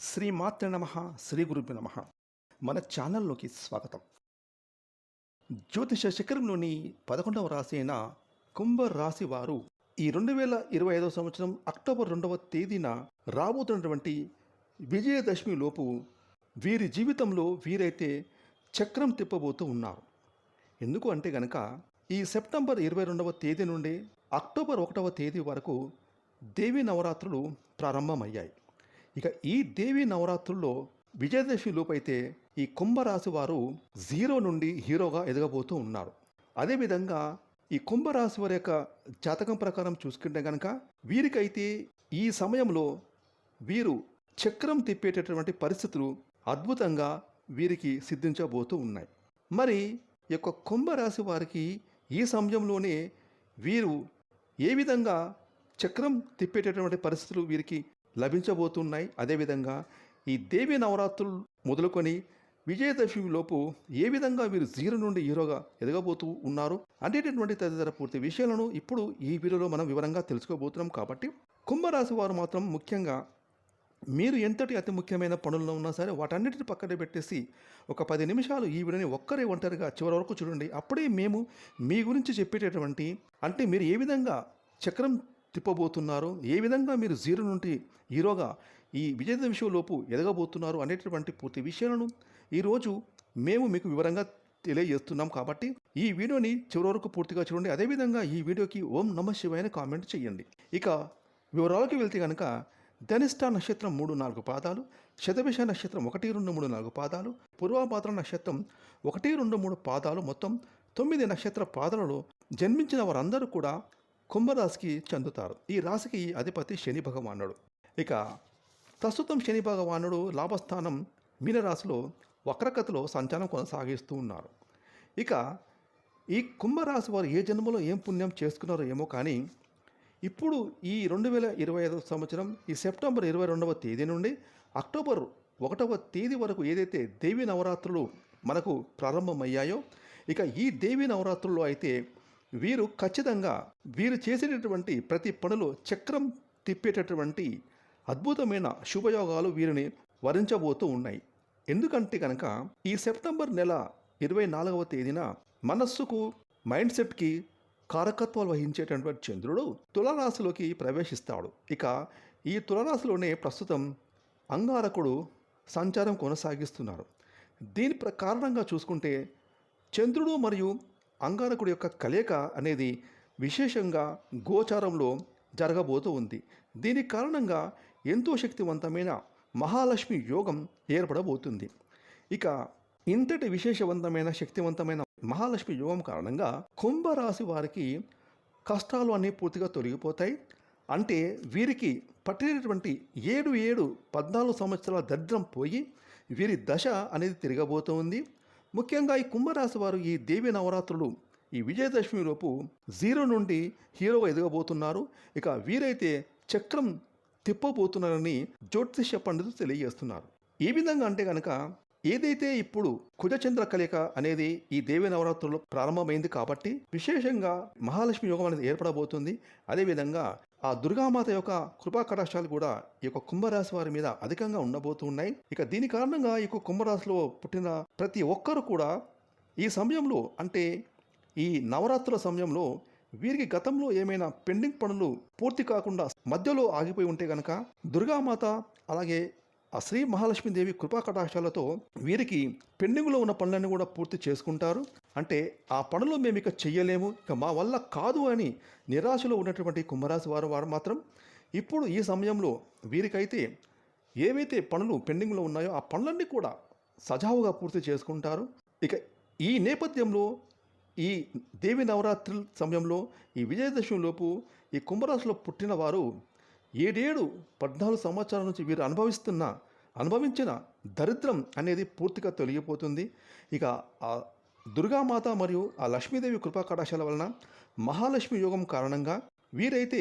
శ్రీ మాతృ నమ శ్రీ గురుభ్య నమ. మన ఛానల్లోకి స్వాగతం. జ్యోతిష శిఖరంలోని పదకొండవ రాశి అయిన కుంభ రాశి వారు ఈ రెండు వేల ఇరవై ఐదవ సంవత్సరం అక్టోబర్ రెండవ తేదీన రాబోతున్నటువంటి విజయదశమి లోపు వీరి జీవితంలో వీరైతే చక్రం తిప్పబోతూ ఉన్నారు. ఎందుకు అంటే గనక ఈ సెప్టెంబర్ ఇరవై రెండవ తేదీ నుండి అక్టోబర్ ఒకటవ తేదీ వరకు దేవీ నవరాత్రులు ప్రారంభమయ్యాయి. ఇక ఈ దేవి నవరాత్రుల్లో విజయదశమి లోపైతే ఈ కుంభరాశి వారు జీరో నుండి హీరోగా ఎదగబోతూ ఉన్నారు. అదేవిధంగా ఈ కుంభరాశి వారి యొక్క జాతకం ప్రకారం చూసుకుంటే కనుక వీరికైతే ఈ సమయంలో వీరు చక్రం తిప్పేటటువంటి పరిస్థితులు అద్భుతంగా వీరికి సిద్ధించబోతూ ఉన్నాయి. మరి ఈ యొక్క కుంభరాశి వారికి ఈ సమయంలోనే వీరు ఏ విధంగా చక్రం తిప్పేటటువంటి పరిస్థితులు వీరికి లభించబోతున్నాయి. అదేవిధంగా ఈ దేవి నవరాత్రులు మొదలుకొని విజయదశమి లోపు ఏ విధంగా వీరు జీరో నుండి హీరోగా ఎదగబోతూ ఉన్నారు అనేటటువంటి తదితర పూర్తి విషయాలను ఇప్పుడు ఈ వీడియోలో మనం వివరంగా తెలుసుకోబోతున్నాం. కాబట్టి కుంభరాశి వారు మాత్రం ముఖ్యంగా మీరు ఎంతటి అతి ముఖ్యమైన పనుల్లో ఉన్నా సరే వాటన్నిటిని పక్కన పెట్టేసి ఒక పది నిమిషాలు ఈ వీడియోని ఒక్కరే ఒంటరిగా చివరి వరకు చూడండి. అప్పుడే మేము మీ గురించి చెప్పేటటువంటి అంటే మీరు ఏ విధంగా చక్రం తిప్పబోతున్నారు? ఏ విధంగా మీరు జీరో నుండి హీరోగా ఈ విజేత విషయంలోపు ఎదగబోతున్నారు అనేటటువంటి పూర్తి విషయాలను ఈరోజు మేము మీకు వివరంగా తెలియజేస్తున్నాం కాబట్టి ఈ వీడియోని చివరి వరకు పూర్తిగా చూడండి. అదేవిధంగా ఈ వీడియోకి ఓం నమ శివాయని కామెంట్ చేయండి. ఇక వివరాలకు వెళ్తే కనుక ధనిష్ట నక్షత్రం మూడు నాలుగు పాదాలు శతభిష నక్షత్రం ఒకటి రెండు మూడు నాలుగు పాదాలు పూర్వభాద్ర నక్షత్రం ఒకటి రెండు మూడు పాదాలు మొత్తం తొమ్మిది నక్షత్ర పాదాలలో జన్మించిన వారందరూ కూడా కుంభరాశికి చెందుతారు. ఈ రాశికి అధిపతి శని భగవానుడు. ఇక ప్రస్తుతం శని భగవానుడు లాభస్థానం మీనరాశిలో వక్రగతిలో సంచారం కొనసాగిస్తూ ఉన్నారు. ఇక ఈ కుంభరాశి వారు ఏ జన్మలో ఏం పుణ్యం చేసుకున్నారో ఏమో కానీ ఇప్పుడు ఈ రెండు వేల ఇరవై ఐదవ సంవత్సరం ఈ సెప్టెంబర్ ఇరవై రెండవ తేదీ నుండి అక్టోబర్ ఒకటవ తేదీ వరకు ఏదైతే దేవీ నవరాత్రులు మనకు ప్రారంభమయ్యాయో ఇక ఈ దేవీ నవరాత్రుల్లో అయితే వీరు ఖచ్చితంగా వీరు చేసేటటువంటి ప్రతి పనులు చక్రం తిప్పేటటువంటి అద్భుతమైన శుభయోగాలు వీరిని వరించబోతూ ఉన్నాయి. ఎందుకంటే కనుక ఈ సెప్టెంబర్ నెల ఇరవై నాలుగవ తేదీన మనస్సుకు మైండ్ సెట్కి కారకత్వాలు వహించేటటువంటి చంద్రుడు తులరాశిలోకి ప్రవేశిస్తాడు. ఇక ఈ తులరాశిలోనే ప్రస్తుతం అంగారకుడు సంచారం కొనసాగిస్తున్నారు. దీని ప్ర కారణంగా చూసుకుంటే చంద్రుడు మరియు అంగారకుడి యొక్క కలయిక అనేది విశేషంగా గోచారంలో జరగబోతూ ఉంది. దీని కారణంగా ఎంతో శక్తివంతమైన మహాలక్ష్మి యోగం ఏర్పడబోతుంది. ఇక ఇంతటి విశేషవంతమైన శక్తివంతమైన మహాలక్ష్మి యోగం కారణంగా కుంభరాశి వారికి కష్టాలు అన్నీ పూర్తిగా తొలగిపోతాయి. అంటే వీరికి పట్టినటువంటి ఏడు ఏడు పద్నాలుగు సంవత్సరాల దరిద్రం పోయి వీరి దశ అనేది తిరగబోతుంది ముఖ్యంగా ఈ కుంభరాశి వారు ఈ దేవి నవరాత్రులు ఈ విజయదశమి లోపు జీరో నుండి హీరో ఎదగబోతున్నారు. ఇక వీరైతే చక్రం తిప్పబోతున్నారని జ్యోతిష్య పండితులు తెలియజేస్తున్నారు. ఏ విధంగా అంటే కనుక ఏదైతే ఇప్పుడు కుజచంద్ర కలయిక అనేది ఈ దేవి నవరాత్రులు ప్రారంభమైంది కాబట్టి విశేషంగా మహాలక్ష్మి యోగం అనేది ఏర్పడబోతుంది. అదేవిధంగా ఆ దుర్గామాత యొక్క కృపా కటాక్షాలు కూడా ఈ యొక్క కుంభరాశి వారి మీద అధికంగా ఉండబోతున్నాయి ఇక దీని కారణంగా ఈ యొక్క కుంభరాశిలో పుట్టిన ప్రతి ఒక్కరు కూడా ఈ సమయంలో అంటే ఈ నవరాత్రుల సమయంలో వీరికి గతంలో ఏమైనా పెండింగ్ పనులు పూర్తి కాకుండా మధ్యలో ఆగిపోయి ఉంటే గనక దుర్గామాత అలాగే ఆ శ్రీ మహాలక్ష్మీదేవి కృపా కటాక్షాలతో వీరికి పెండింగ్లో ఉన్న పనులన్నీ కూడా పూర్తి చేసుకుంటారు. అంటే ఆ పనులు మేము ఇక చెయ్యలేము ఇక మా వల్ల కాదు అని నిరాశలో ఉన్నటువంటి కుంభరాశి వారు వారు మాత్రం ఇప్పుడు ఈ సమయంలో వీరికైతే ఏవైతే పనులు పెండింగ్లో ఉన్నాయో ఆ పనులన్నీ కూడా సజావుగా పూర్తి చేసుకుంటారు. ఇక ఈ నేపథ్యంలో ఈ దేవి నవరాత్రి సమయంలో ఈ విజయదశమి లోపు ఈ కుంభరాశిలో పుట్టిన వారు ఏడేడు పద్నాలుగు సంవత్సరాల నుంచి వీరు అనుభవిస్తున్న అనుభవించిన దరిద్రం అనేది పూర్తిగా తొలగిపోతుంది. ఇక దుర్గామాత మరియు ఆ లక్ష్మీదేవి కృపా కటాశాల వలన మహాలక్ష్మి యోగం కారణంగా వీరైతే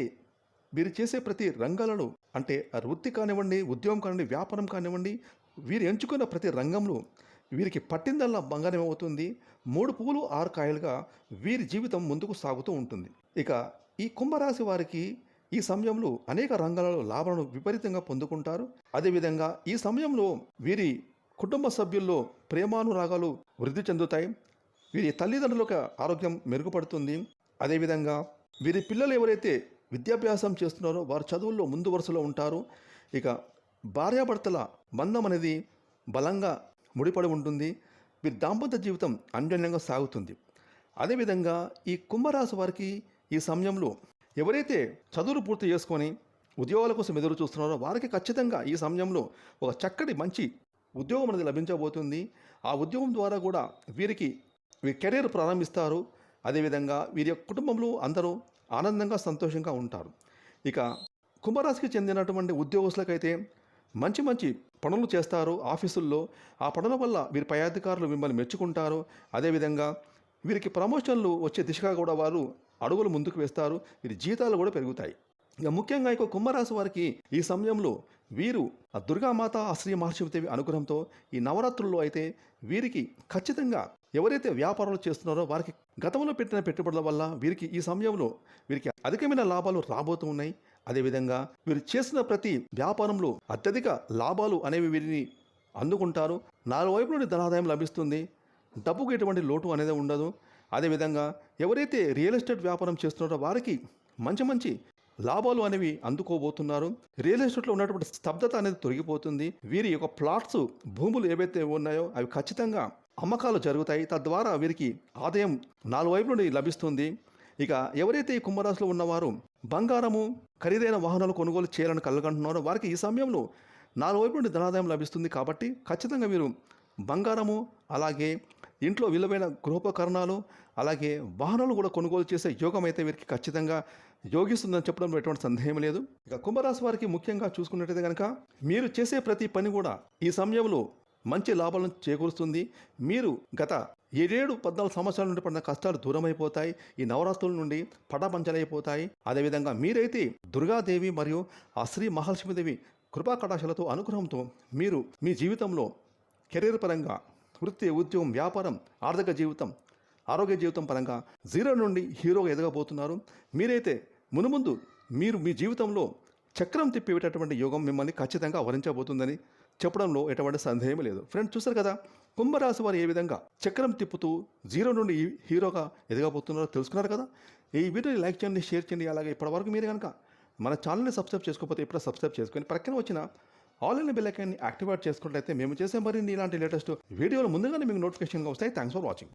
వీరు చేసే ప్రతి రంగాలలో అంటే ఆ వృత్తి కానివ్వండి ఉద్యోగం కానివ్వండి వ్యాపారం కానివ్వండి వీరు ఎంచుకున్న ప్రతి రంగంలో వీరికి పట్టిందల్లా బంగారం అవుతుంది. మూడు పువ్వులు ఆరు కాయలుగా వీరి జీవితం ముందుకు సాగుతూ ఉంటుంది. ఇక ఈ కుంభరాశి వారికి ఈ సమయంలో అనేక రంగాలలో లాభాలను విపరీతంగా పొందుకుంటారు. అదేవిధంగా ఈ సమయంలో వీరి కుటుంబ సభ్యుల్లో ప్రేమానురాగాలు వృద్ధి చెందుతాయి. వీరి తల్లిదండ్రులకు ఆరోగ్యం మెరుగుపడుతుంది. అదేవిధంగా వీరి పిల్లలు ఎవరైతే విద్యాభ్యాసం చేస్తున్నారో వారు చదువుల్లో ముందు వరుసలో ఉంటారు. ఇక భార్యాభర్తల బంధం అనేది బలంగా ముడిపడి ఉంటుంది. వీరి దాంపత్య జీవితం అన్యోన్యంగా సాగుతుంది. అదేవిధంగా ఈ కుంభరాశి వారికి ఈ సమయంలో ఎవరైతే చదువులు పూర్తి చేసుకొని ఉద్యోగాల కోసం ఎదురు చూస్తున్నారో వారికి ఖచ్చితంగా ఈ సమయంలో ఒక చక్కటి మంచి ఉద్యోగం అనేది లభించబోతుంది. ఆ ఉద్యోగం ద్వారా కూడా వీరికి వీరి కెరీర్ ప్రారంభిస్తారు. అదేవిధంగా వీరి యొక్క కుటుంబంలో అందరూ ఆనందంగా సంతోషంగా ఉంటారు. ఇక కుంభరాశికి చెందినటువంటి ఉద్యోగస్తులకైతే మంచి మంచి పనులు చేస్తారు. ఆఫీసుల్లో ఆ పనుల వల్ల వీరి పై అధికారులు మిమ్మల్ని మెచ్చుకుంటారు. అదేవిధంగా వీరికి ప్రమోషన్లు వచ్చే దిశగా కూడా వారు అడుగులు ముందుకు వేస్తారు. వీరి జీతాలు కూడా పెరుగుతాయి. ఇక ముఖ్యంగా ఇక కుంభరాశి వారికి ఈ సమయంలో వీరు ఆ దుర్గామాత శ్రీ మహర్షిదేవి అనుగ్రహంతో ఈ నవరాత్రుల్లో అయితే వీరికి ఖచ్చితంగా ఎవరైతే వ్యాపారాలు చేస్తున్నారో వారికి గతంలో పెట్టిన పెట్టుబడుల వల్ల వీరికి ఈ సమయంలో వీరికి అధికమైన లాభాలు రాబోతూ ఉన్నాయి. అదేవిధంగా వీరు చేసిన ప్రతి వ్యాపారంలో అత్యధిక లాభాలు అనేవి వీరిని అందుకుంటారు. నాలుగు వైపు నుండి ధనాదాయం లభిస్తుంది. డబ్బుకు ఎటువంటి లోటు అనేది ఉండదు. అదేవిధంగా ఎవరైతే రియల్ ఎస్టేట్ వ్యాపారం చేస్తున్నారో వారికి మంచి మంచి లాభాలు అనేవి అందుకోబోతున్నారు. రియల్ ఎస్టేట్లో ఉన్నటువంటి స్తబ్దత అనేది తొలగిపోతుంది. వీరి యొక్క ప్లాట్స్ భూములు ఏవైతే ఉన్నాయో అవి ఖచ్చితంగా అమ్మకాలు జరుగుతాయి. తద్వారా వీరికి ఆదాయం నాలుగు వైపు నుండి లభిస్తుంది. ఇక ఎవరైతే ఈ కుంభరాశిలో ఉన్నవారు బంగారము ఖరీదైన వాహనాలు కొనుగోలు చేయాలని కలగంటున్నారో వారికి ఈ సమయంలో నాలుగు వైపు నుండి ధనాదాయం లభిస్తుంది కాబట్టి ఖచ్చితంగా మీరు బంగారము అలాగే ఇంట్లో విలువైన గృహోపకరణాలు అలాగే వాహనాలు కూడా కొనుగోలు చేసే యోగం అయితే వీరికి ఖచ్చితంగా యోగిస్తుందని చెప్పడంలో ఎటువంటి సందేహం లేదు. ఇక కుంభరాశి వారికి ముఖ్యంగా చూసుకున్నట్టయితే కనుక మీరు చేసే ప్రతి పని కూడా ఈ సమయంలో మంచి లాభాలను చేకూరుస్తుంది. మీరు గత ఏడేడు పద్నాలుగు సంవత్సరాల నుండి పడిన కష్టాలు దూరం అయిపోతాయి ఈ నవరాత్రుల నుండి పటాపంచలైపోతాయి. అదేవిధంగా మీరైతే దుర్గాదేవి మరియు ఆ శ్రీ మహాలక్ష్మీదేవి కృపా కటాక్షలతో అనుగ్రహంతో మీరు మీ జీవితంలో కెరీర్ పరంగా వృత్తి ఉద్యోగం వ్యాపారం ఆర్థిక జీవితం ఆరోగ్య జీవితం పరంగా జీరో నుండి హీరోగా ఎదగబోతున్నారు. మీరైతే మునుముందు మీరు మీ జీవితంలో చక్రం తిప్పివేటటువంటి యోగం మిమ్మల్ని ఖచ్చితంగా వరించబోతుందని చెప్పడంలో ఎటువంటి సందేహం లేదు. ఫ్రెండ్స్ చూసారు కదా? కుంభరాశి వారు ఏ విధంగా చక్రం తిప్పుతూ జీరో నుండి హీరోగా ఎదగబోతున్నారో తెలుసుకున్నారు కదా? ఈ వీడియోని లైక్ చేయండి షేర్ చేయండి. అలాగే ఇప్పటివరకు మీరు కనుక మన ఛానల్ని సబ్స్క్రైబ్ చేసుకోకపోతే ఇప్పుడు సబ్స్క్రైబ్ చేసుకొని ప్రక్కన వచ్చిన ఆన్లైన్ బిల్లకాన్ని యాక్టివేట్ చేసుకున్నట్లయితే మేము చేసే మరిన్ని ఇలాంటి లేటెస్ట్ వీడియోలు ముందుగానే మీకు నోటిఫికేషన్గా వస్తాయి. Thanks for watching.